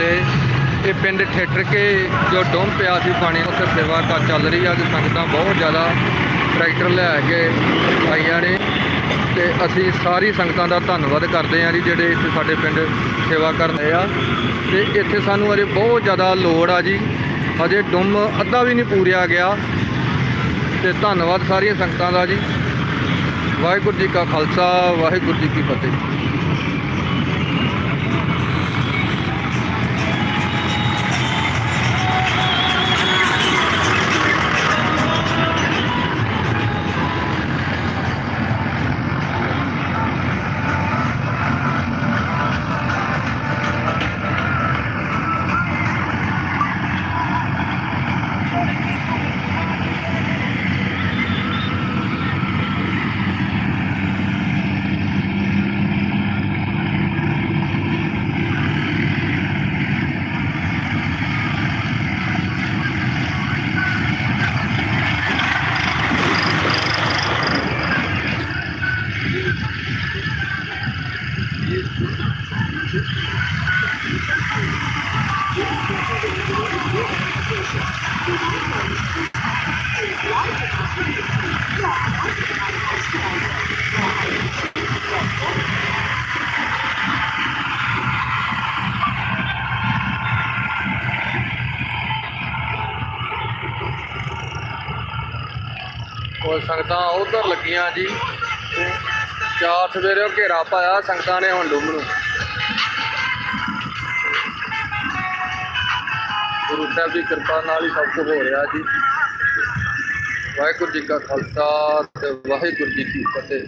ਤੇ ਇਹ ਪਿੰਡ ਠੇਠਰ ਕੇ ਜੋ ਡੋਮ ਪਿਆ ਸੀ ਪਾਣੀ, ਉੱਥੇ ਸੇਵਾ ਕਾ ਚੱਲ ਰਹੀ ਆ ਤੇ ਸੰਗਤਾਂ ਬਹੁਤ ਜ਼ਿਆਦਾ ਟਰੈਕਟਰ ਲੈ ਕੇ ਆਈਆਂ ਨੇ ਤੇ ਅਸੀਂ ਸਾਰੀ ਸੰਗਤਾਂ ਦਾ ਧੰਨਵਾਦ ਕਰਦੇ ਹਾਂ ਜੀ ਜਿਹੜੇ ਇੱਥੇ ਸਾਡੇ ਪਿੰਡ ਸੇਵਾ ਕਰਨ ਆਏ ਆ। ਤੇ ਇੱਥੇ ਸਾਨੂੰ ਅਜੇ ਬਹੁਤ ਜ਼ਿਆਦਾ ਲੋੜ ਆ ਜੀ। ਅਜੇ ਡੁੰਮ ਅੱਧਾ ਵੀ ਨਹੀਂ ਪੂਰਿਆ ਗਿਆ। ਤੇ ਧੰਨਵਾਦ ਸਾਰੀਆਂ ਸੰਗਤਾਂ ਦਾ ਜੀ। ਵਾਹਿਗੁਰੂ ਜੀ ਕਾ ਖਾਲਸਾ, ਵਾਹਿਗੁਰੂ ਜੀ ਕੀ ਫਤਿਹ। ਸੰਗਤਾਂ ਉਧਰ ਲੱਗੀਆਂ ਜੀ। ਤੇ ਚਾਰ ਸਵੇਰੇ ਉਹ ਘੇਰਾ ਪਾਇਆ, ਸੰਗਤਾਂ ਨੇ ਹੁਣ ਡੁੰਮ ਨੂੰ। ਗੁਰੂ ਸਾਹਿਬ ਦੀ ਕਿਰਪਾ ਨਾਲ ਹੀ ਸਭ ਕੁਝ ਹੋ ਰਿਹਾ ਜੀ। ਵਾਹਿਗੁਰੂ ਜੀ ਕਾ ਖਾਲਸਾ ਤੇ ਵਾਹਿਗੁਰੂ ਜੀ ਕੀ ਫਤਿਹ।